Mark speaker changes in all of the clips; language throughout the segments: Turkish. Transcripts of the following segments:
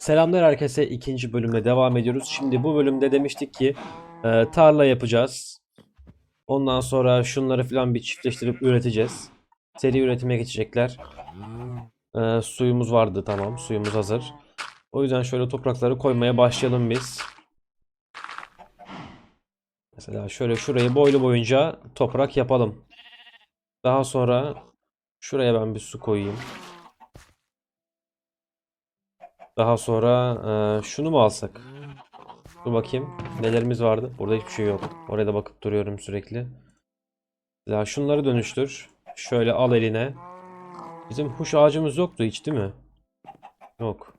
Speaker 1: Selamlar herkese. ikinci bölümle devam ediyoruz. Şimdi bu bölümde demiştik ki e, tarla yapacağız. Ondan sonra şunları falan bir çiftleştirip üreteceğiz. Seri üretime geçecekler. E, suyumuz vardı tamam. Suyumuz hazır. O yüzden şöyle toprakları koymaya başlayalım biz. Mesela şöyle şurayı boylu boyunca toprak yapalım. Daha sonra şuraya ben bir su koyayım. Daha sonra e, şunu mu alsak? Dur bakayım. Nelerimiz vardı? Burada hiçbir şey yok. Oraya da bakıp duruyorum sürekli. Ya şunları dönüştür. Şöyle al eline. Bizim huş ağacımız yoktu hiç değil mi? Yok.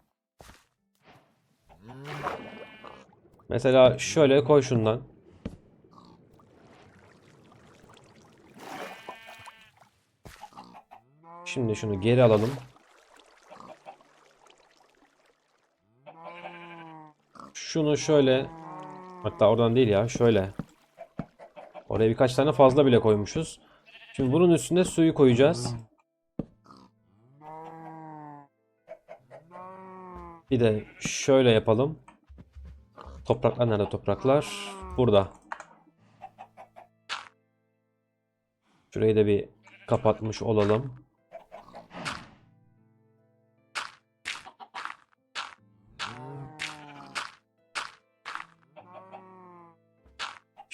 Speaker 1: Mesela şöyle koy şundan. Şimdi şunu geri alalım. Şunu şöyle hatta oradan değil ya şöyle. Oraya birkaç tane fazla bile koymuşuz. Şimdi bunun üstüne suyu koyacağız. Bir de şöyle yapalım. Topraklar nerede topraklar? Burada. Şurayı da bir kapatmış olalım.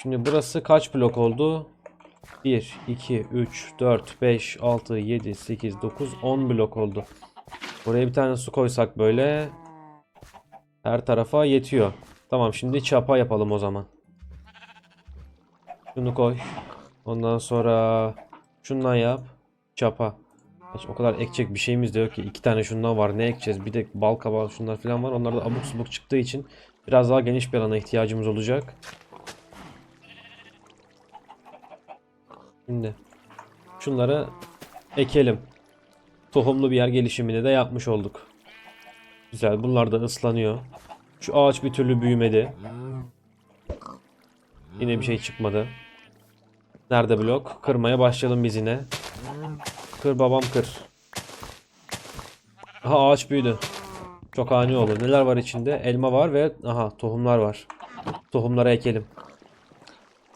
Speaker 1: Şimdi burası kaç blok oldu? 1, 2, 3, 4, 5, 6, 7, 8, 9, 10 blok oldu. Buraya bir tane su koysak böyle her tarafa yetiyor. Tamam şimdi çapa yapalım o zaman. Şunu koy. Ondan sonra şundan yap. Çapa. Hiç o kadar ekecek bir şeyimiz de yok ki. İki tane şundan var. Ne ekeceğiz? Bir de bal kabağı şunlar falan var. Onlar da abuk subuk çıktığı için biraz daha geniş bir alana ihtiyacımız olacak. Şimdi şunları ekelim. Tohumlu bir yer gelişimini de yapmış olduk. Güzel. Bunlar da ıslanıyor. Şu ağaç bir türlü büyümedi. Yine bir şey çıkmadı. Nerede blok? Kırmaya başlayalım biz yine. Kır babam kır. Aha ağaç büyüdü. Çok ani oldu. Neler var içinde? Elma var ve aha tohumlar var. Tohumları ekelim.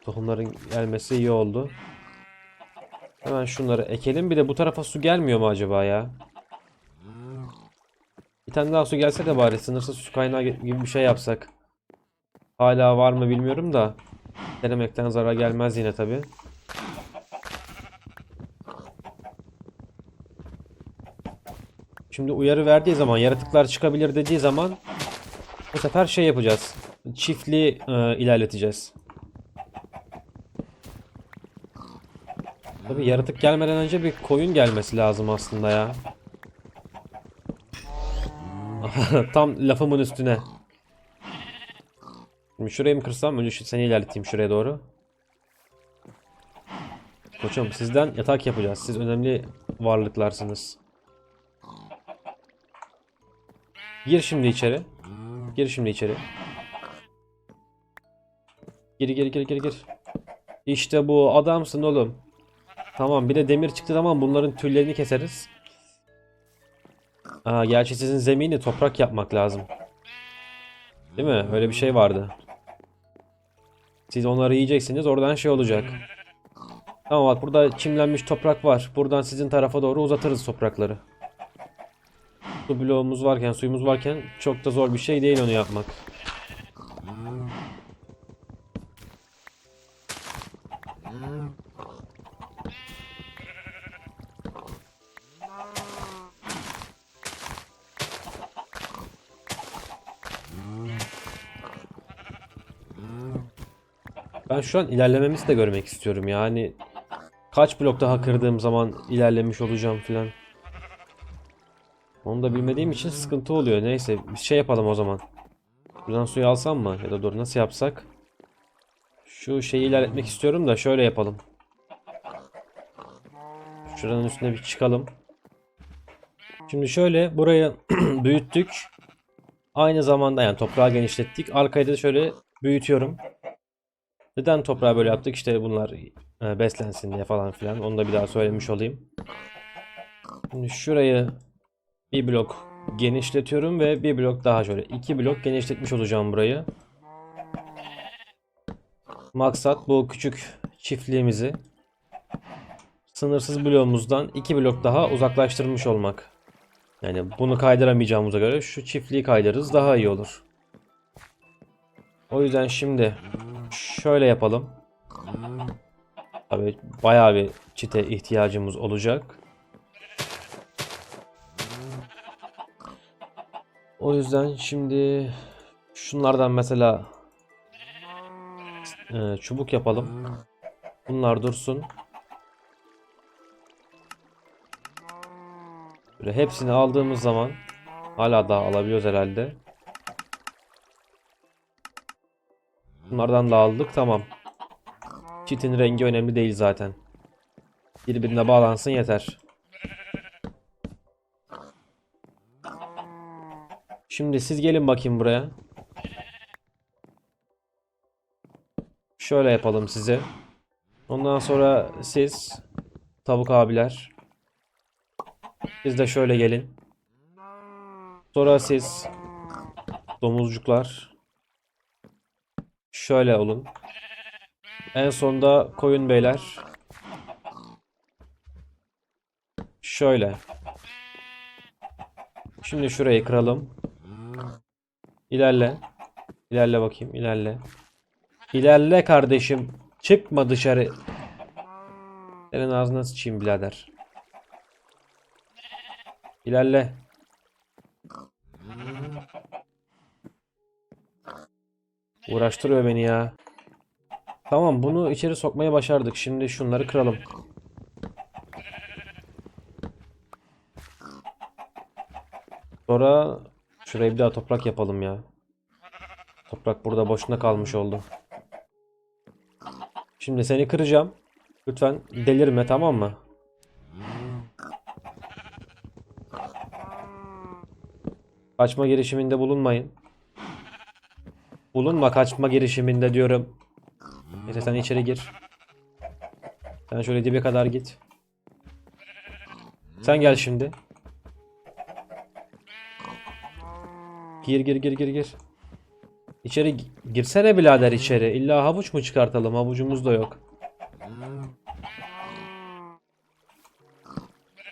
Speaker 1: Tohumların gelmesi iyi oldu. Hemen şunları ekelim. Bir de bu tarafa su gelmiyor mu acaba ya? Bir tane daha su gelse de bari sınırsız su kaynağı gibi bir şey yapsak. Hala var mı bilmiyorum da. Denemekten zarar gelmez yine tabi. Şimdi uyarı verdiği zaman yaratıklar çıkabilir dediği zaman bu sefer şey yapacağız. Çiftliği e, ilerleteceğiz. Tabii yaratık gelmeden önce bir koyun gelmesi lazım aslında ya. Tam lafımın üstüne. Şimdi şurayı mı kırsam? Önce seni ilerleteyim şuraya doğru. Koçum sizden yatak yapacağız. Siz önemli varlıklarsınız. Gir şimdi içeri. Gir şimdi içeri. Gir gir gir gir gir. İşte bu adamsın oğlum. Tamam bir de demir çıktı tamam bunların tüllerini keseriz. Aa, gerçi sizin zemini toprak yapmak lazım. Değil mi? Öyle bir şey vardı. Siz onları yiyeceksiniz oradan şey olacak. Tamam bak burada çimlenmiş toprak var. Buradan sizin tarafa doğru uzatırız toprakları. Su bloğumuz varken, suyumuz varken çok da zor bir şey değil onu yapmak. Ben şu an ilerlememizi de görmek istiyorum yani. Kaç blok daha kırdığım zaman ilerlemiş olacağım filan. Onu da bilmediğim için sıkıntı oluyor. Neyse bir şey yapalım o zaman. Buradan suyu alsam mı? Ya da dur nasıl yapsak? Şu şeyi ilerletmek istiyorum da şöyle yapalım. Şuranın üstüne bir çıkalım. Şimdi şöyle burayı büyüttük. Aynı zamanda yani toprağı genişlettik. Arkayı da şöyle büyütüyorum. Neden toprağı böyle yaptık? İşte bunlar e, beslensin diye falan filan. Onu da bir daha söylemiş olayım. Şimdi şurayı bir blok genişletiyorum ve bir blok daha şöyle. iki blok genişletmiş olacağım burayı. Maksat bu küçük çiftliğimizi sınırsız bloğumuzdan iki blok daha uzaklaştırmış olmak. Yani bunu kaydıramayacağımıza göre şu çiftliği kaydırırız daha iyi olur. O yüzden şimdi şöyle yapalım. Tabii bayağı bir çite ihtiyacımız olacak. O yüzden şimdi şunlardan mesela e, çubuk yapalım. Bunlar dursun. Böyle hepsini aldığımız zaman hala daha alabiliyoruz herhalde. Bunlardan da aldık tamam. Çitin rengi önemli değil zaten. Birbirine bağlansın yeter. Şimdi siz gelin bakayım buraya. Şöyle yapalım size. Ondan sonra siz tavuk abiler. Siz de şöyle gelin. Sonra siz domuzcuklar. Şöyle olun. En sonda koyun beyler. Şöyle. Şimdi şurayı kıralım. İlerle. İlerle bakayım, ilerle. İlerle kardeşim. Çıkma dışarı. Senin ağzına sıçayım birader. İlerle. Uğraştırıyor beni ya. Tamam bunu içeri sokmayı başardık. Şimdi şunları kıralım. Sonra şurayı bir daha toprak yapalım ya. Toprak burada boşuna kalmış oldu. Şimdi seni kıracağım. Lütfen delirme tamam mı? Kaçma girişiminde bulunmayın. Bulunma kaçma girişiminde diyorum. Neyse sen içeri gir. Sen şöyle dibe kadar git. Sen gel şimdi. Gir gir gir gir gir. İçeri gi- girsene birader içeri. İlla havuç mu çıkartalım? Havucumuz da yok.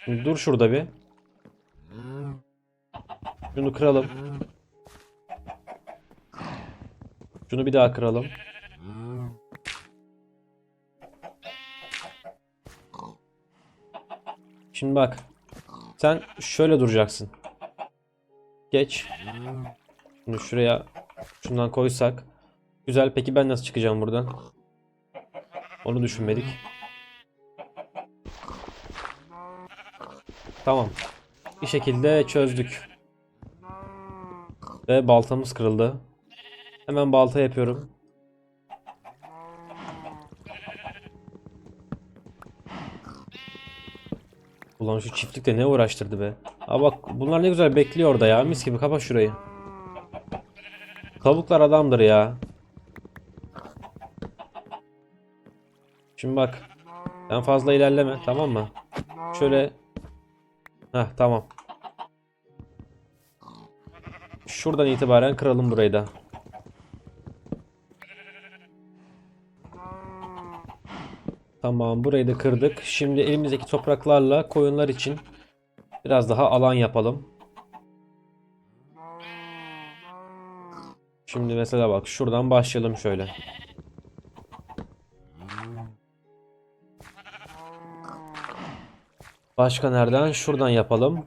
Speaker 1: Dur şurada bir. Şunu kıralım. Şunu bir daha kıralım. Şimdi bak. Sen şöyle duracaksın. Geç. Şimdi şuraya şundan koysak. Güzel. Peki ben nasıl çıkacağım buradan? Onu düşünmedik. Tamam. Bir şekilde çözdük. Ve baltamız kırıldı. Hemen balta yapıyorum. Ulan şu çiftlik de ne uğraştırdı be. Aa bak bunlar ne güzel bekliyor orada ya. Mis gibi kapat şurayı. Tavuklar adamdır ya. Şimdi bak. Sen fazla ilerleme tamam mı? Şöyle. Heh tamam. Şuradan itibaren kıralım burayı da. Tamam burayı da kırdık. Şimdi elimizdeki topraklarla koyunlar için biraz daha alan yapalım. Şimdi mesela bak şuradan başlayalım şöyle. Başka nereden? Şuradan yapalım.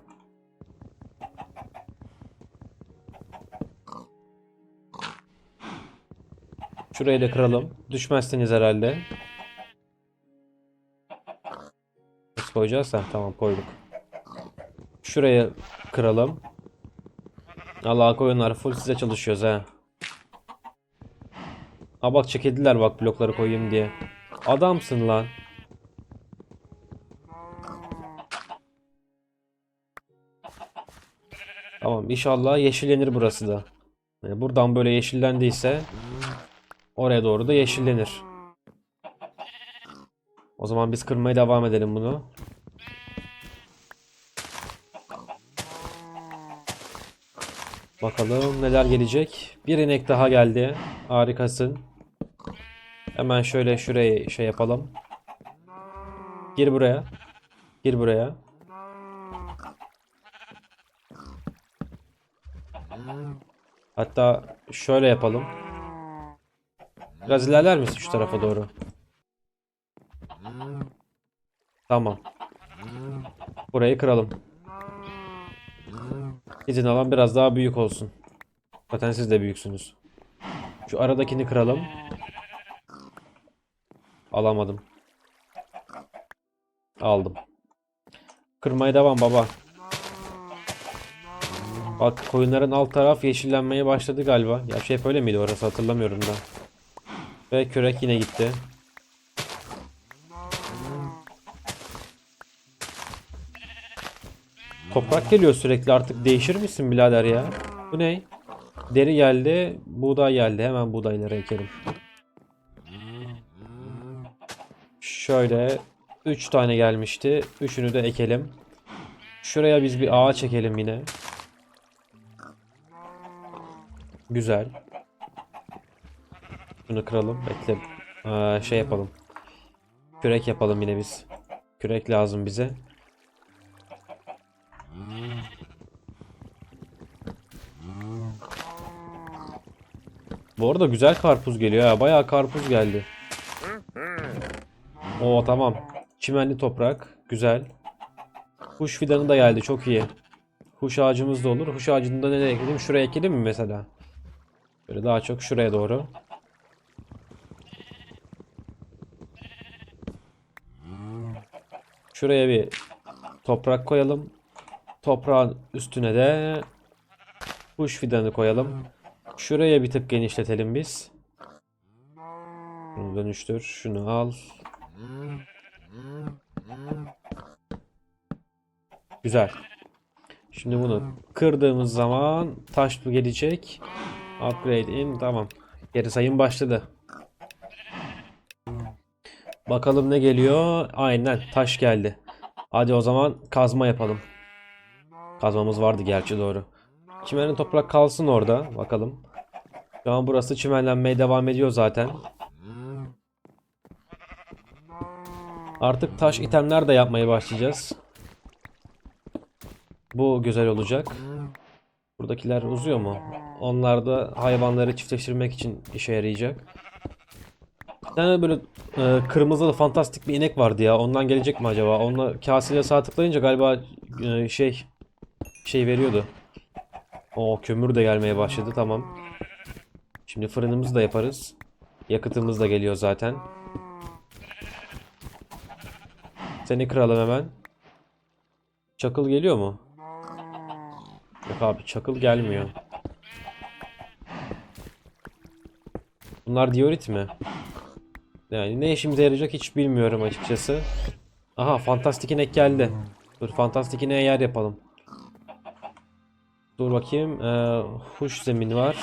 Speaker 1: Şurayı da kıralım. Düşmezsiniz herhalde. Koyacağız? Ha, tamam koyduk. Şuraya kıralım. Allah koyunlar full size çalışıyoruz ha. Ha bak çekildiler bak blokları koyayım diye. Adamsın lan. Tamam inşallah yeşillenir burası da. Yani buradan böyle yeşillendiyse oraya doğru da yeşillenir. O zaman biz kırmaya devam edelim bunu. Bakalım neler gelecek. Bir inek daha geldi. Harikasın. Hemen şöyle şuraya şey yapalım. Gir buraya. Gir buraya. Hatta şöyle yapalım. Biraz ilerler misin şu tarafa doğru? Tamam. Burayı kıralım. İzin alan biraz daha büyük olsun. Zaten siz de büyüksünüz. Şu aradakini kıralım. Alamadım. Aldım. Kırmaya devam baba. Bak koyunların alt taraf yeşillenmeye başladı galiba. Ya şey hep öyle miydi orası hatırlamıyorum da. Ve kürek yine gitti. Toprak geliyor sürekli artık değişir misin birader ya? Bu ne? Deri geldi, buğday geldi. Hemen buğdayları ekelim. Şöyle 3 tane gelmişti. Üçünü de ekelim. Şuraya biz bir ağa çekelim yine. Güzel. Şunu kıralım. Bekle. Aa, şey yapalım. Kürek yapalım yine biz. Kürek lazım bize. Bu arada güzel karpuz geliyor ya. Bayağı karpuz geldi. Oo tamam. Çimenli toprak. Güzel. Kuş fidanı da geldi. Çok iyi. Kuş ağacımız da olur. Kuş ağacını da nereye ekelim? Şuraya ekelim mi mesela? Böyle daha çok şuraya doğru. Şuraya bir toprak koyalım. Toprağın üstüne de kuş fidanı koyalım. Şuraya bir tık genişletelim biz. Bunu dönüştür. Şunu al. Güzel. Şimdi bunu kırdığımız zaman taş mı gelecek? Upgrade in. Tamam. Geri sayım başladı. Bakalım ne geliyor? Aynen taş geldi. Hadi o zaman kazma yapalım. Kazmamız vardı gerçi doğru. Çimenin toprak kalsın orada. Bakalım. Şu an burası çimenlenmeye devam ediyor zaten. Artık taş itemler de yapmaya başlayacağız. Bu güzel olacak. Buradakiler uzuyor mu? Onlar da hayvanları çiftleştirmek için işe yarayacak. Bir tane böyle e, kırmızılı fantastik bir inek vardı ya. Ondan gelecek mi acaba? Onunla kaseyle sağ tıklayınca galiba e, şey şey veriyordu. O kömür de gelmeye başladı. Tamam. Şimdi fırınımızı da yaparız. Yakıtımız da geliyor zaten. Seni kıralım hemen. Çakıl geliyor mu? Yok abi çakıl gelmiyor. Bunlar diorit mi? Yani ne işimize yarayacak hiç bilmiyorum açıkçası. Aha fantastik inek geldi. Dur fantastik ineğe yer yapalım. Dur bakayım. Ee, huş zemini var.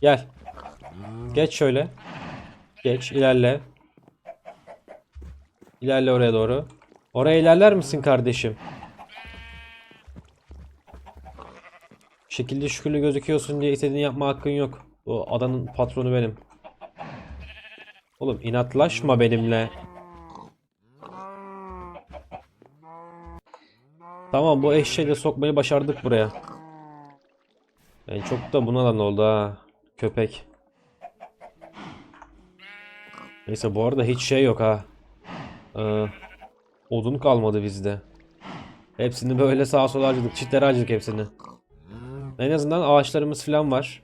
Speaker 1: Gel. Geç şöyle. Geç ilerle. İlerle oraya doğru. Oraya ilerler misin kardeşim? Şekilli şükürlü gözüküyorsun diye istediğini yapma hakkın yok. Bu adanın patronu benim. Oğlum inatlaşma benimle. Tamam bu eşeği sokmayı başardık buraya. Yani çok da buna da oldu ha. Köpek. Neyse bu arada hiç şey yok ha. Ee, odun kalmadı bizde. Hepsini böyle sağa sola harcadık. Çitlere harcadık hepsini. En azından ağaçlarımız falan var.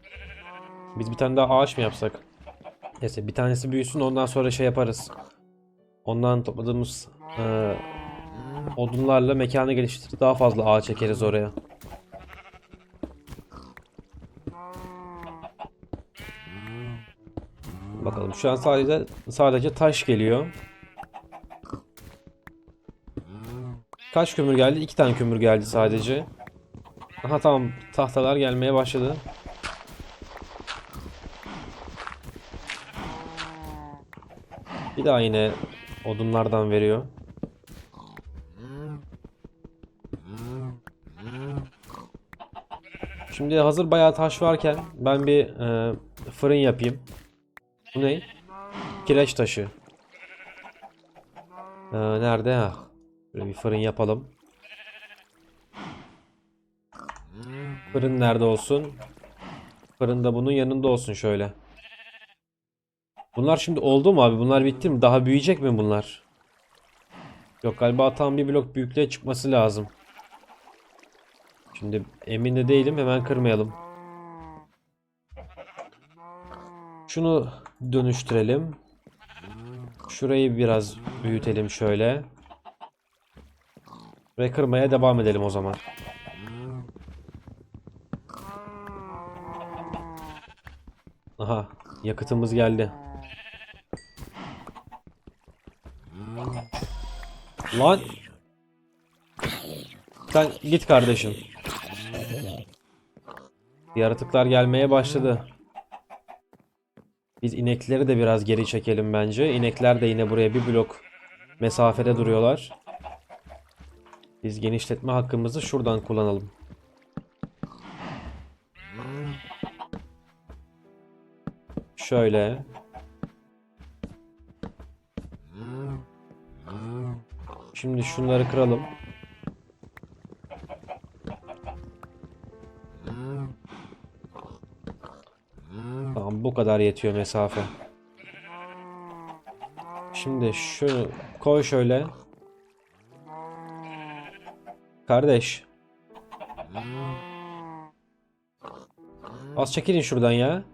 Speaker 1: Biz bir tane daha ağaç mı yapsak? Neyse bir tanesi büyüsün ondan sonra şey yaparız. Ondan topladığımız e, odunlarla mekanı geliştirip daha fazla ağaç ekeriz oraya. Bakalım şu an sadece sadece taş geliyor. Kaç kömür geldi? İki tane kömür geldi sadece. Aha tamam tahtalar gelmeye başladı. Bir daha yine odunlardan veriyor. Şimdi hazır bayağı taş varken ben bir e, fırın yapayım. Bu ne? Kireç taşı. E, nerede? Ha. Böyle bir fırın yapalım. Fırın nerede olsun? Fırın da bunun yanında olsun şöyle. Bunlar şimdi oldu mu abi? Bunlar bitti mi? Daha büyüyecek mi bunlar? Yok galiba tam bir blok büyüklüğe çıkması lazım. Şimdi emin de değilim. Hemen kırmayalım. Şunu dönüştürelim. Şurayı biraz büyütelim şöyle. Ve kırmaya devam edelim o zaman. Aha, yakıtımız geldi. Lan. Sen git kardeşim. Yaratıklar gelmeye başladı. Biz inekleri de biraz geri çekelim bence. İnekler de yine buraya bir blok mesafede duruyorlar. Biz genişletme hakkımızı şuradan kullanalım. Şöyle. Şimdi şunları kıralım. Tamam bu kadar yetiyor mesafe. Şimdi şunu koy şöyle. Kardeş. Az çekilin şuradan ya.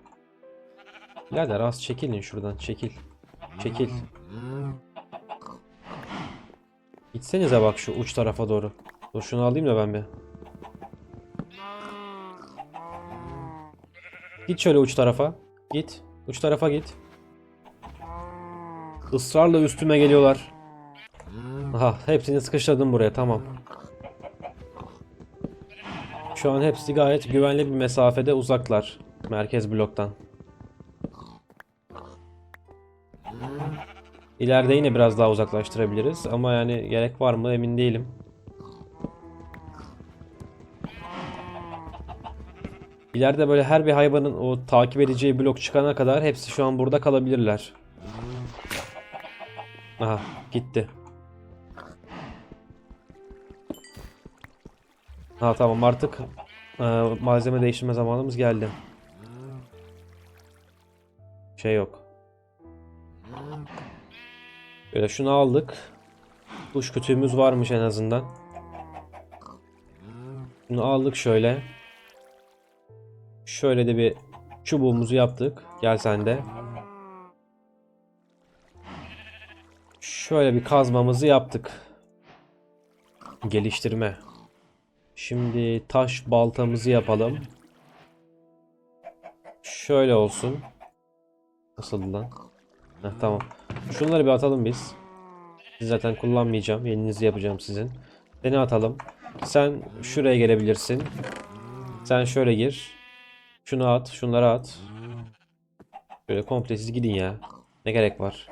Speaker 1: Birader az çekilin şuradan çekil. Çekil. Gitsenize bak şu uç tarafa doğru. Dur şunu alayım da ben bir. Git şöyle uç tarafa. Git. Uç tarafa git. Israrla üstüme geliyorlar. Aha hepsini sıkıştırdım buraya tamam. Şu an hepsi gayet güvenli bir mesafede uzaklar. Merkez bloktan. İleride yine biraz daha uzaklaştırabiliriz ama yani gerek var mı emin değilim. İleride böyle her bir hayvanın o takip edeceği blok çıkana kadar hepsi şu an burada kalabilirler. Aha gitti. Ha tamam artık e, malzeme değiştirme zamanımız geldi. Şey yok. Böyle şunu aldık. Kuş kütüğümüz varmış en azından. Bunu aldık şöyle. Şöyle de bir çubuğumuzu yaptık. Gel sen de. Şöyle bir kazmamızı yaptık. Geliştirme. Şimdi taş baltamızı yapalım. Şöyle olsun. Nasıl lan? Heh, tamam. Şunları bir atalım biz. Zaten kullanmayacağım. Yeninizi yapacağım sizin. Seni atalım. Sen şuraya gelebilirsin. Sen şöyle gir. Şunu at. Şunları at. Böyle komple siz gidin ya. Ne gerek var?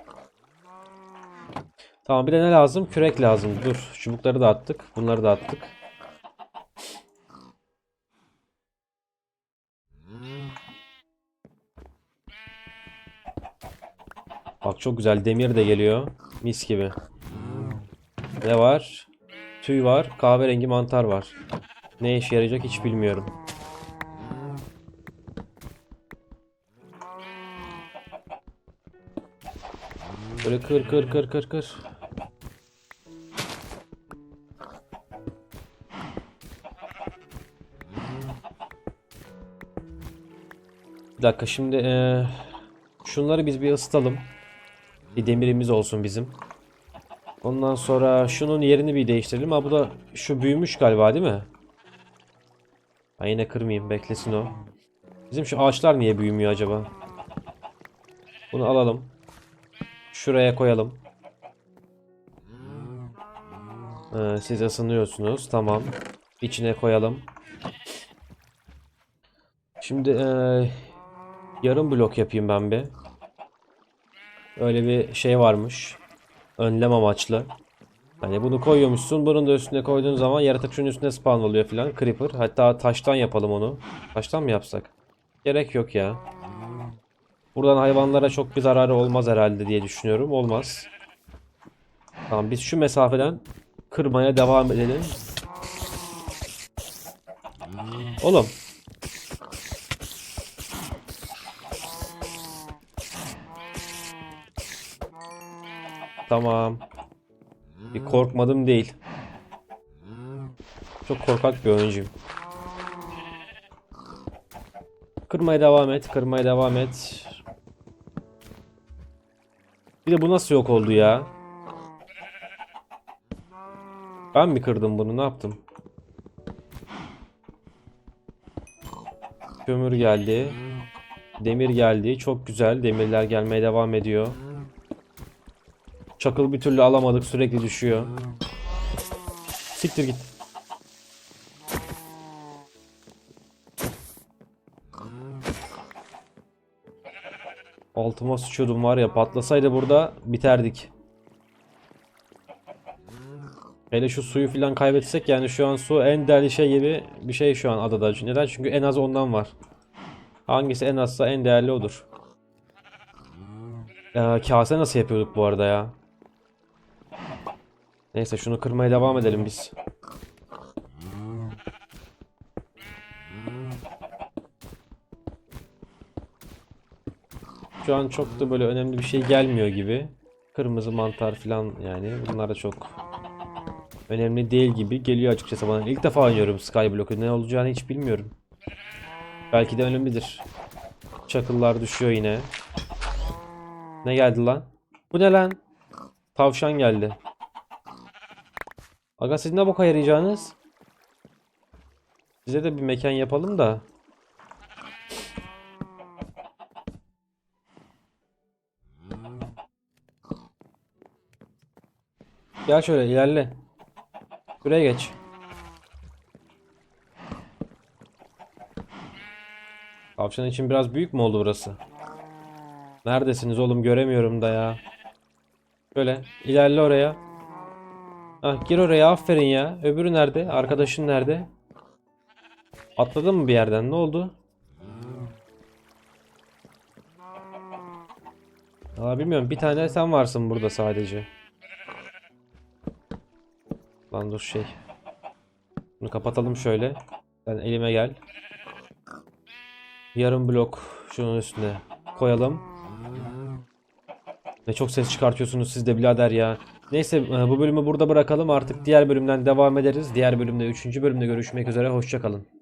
Speaker 1: Tamam bir de ne lazım? Kürek lazım. Dur. Çubukları da attık. Bunları da attık. Bak çok güzel demir de geliyor. Mis gibi. Ne var? Tüy var. Kahverengi mantar var. Ne işe yarayacak hiç bilmiyorum. Böyle kır kır kır kır kır. Bir dakika şimdi eee, şunları biz bir ısıtalım. Bir demirimiz olsun bizim. Ondan sonra şunun yerini bir değiştirelim. Ha bu da şu büyümüş galiba değil mi? Ben yine kırmayayım beklesin o. Bizim şu ağaçlar niye büyümüyor acaba? Bunu alalım. Şuraya koyalım. Ee, siz ısınıyorsunuz. Tamam. İçine koyalım. Şimdi ee, yarım blok yapayım ben bir. Öyle bir şey varmış. Önlem amaçlı. Hani bunu koyuyormuşsun. Bunun da üstüne koyduğun zaman yaratık şunun üstüne spawn oluyor filan. Creeper. Hatta taştan yapalım onu. Taştan mı yapsak? Gerek yok ya. Buradan hayvanlara çok bir zararı olmaz herhalde diye düşünüyorum. Olmaz. Tamam biz şu mesafeden kırmaya devam edelim. Oğlum. Tamam. Bir korkmadım değil. Çok korkak bir oyuncuyum. Kırmaya devam et, kırmaya devam et. Bir de bu nasıl yok oldu ya? Ben mi kırdım bunu? Ne yaptım? Kömür geldi. Demir geldi. Çok güzel. Demirler gelmeye devam ediyor. Çakıl bir türlü alamadık. Sürekli düşüyor. Siktir git. Altıma sıçıyordum var ya patlasaydı burada biterdik. Hele şu suyu filan kaybetsek yani şu an su en değerli şey gibi bir şey şu an adada. Neden? Çünkü en az ondan var. Hangisi en azsa en değerli odur. Ee, kase nasıl yapıyorduk bu arada ya? Neyse şunu kırmaya devam edelim biz. Şu an çok da böyle önemli bir şey gelmiyor gibi. Kırmızı mantar falan yani bunlar da çok önemli değil gibi geliyor açıkçası bana. İlk defa oynuyorum Skyblock'u. Ne olacağını hiç bilmiyorum. Belki de önemlidir. Çakıllar düşüyor yine. Ne geldi lan? Bu ne lan? Tavşan geldi. Aga siz ne boka yarayacağınız? Size de bir mekan yapalım da. Gel şöyle ilerle. Buraya geç. Tavşan için biraz büyük mü oldu burası? Neredesiniz oğlum göremiyorum da ya. Şöyle ilerle oraya. Ah gir oraya aferin ya. Öbürü nerede? Arkadaşın nerede? Atladın mı bir yerden? Ne oldu? Aa bilmiyorum. Bir tane sen varsın burada sadece. Lan dur şey. Bunu kapatalım şöyle. Sen elime gel. Yarım blok şunun üstüne koyalım. Ne çok ses çıkartıyorsunuz siz de birader ya. Neyse e, bu bölümü burada bırakalım artık diğer bölümden devam ederiz. Diğer bölümde 3. bölümde görüşmek üzere hoşçakalın.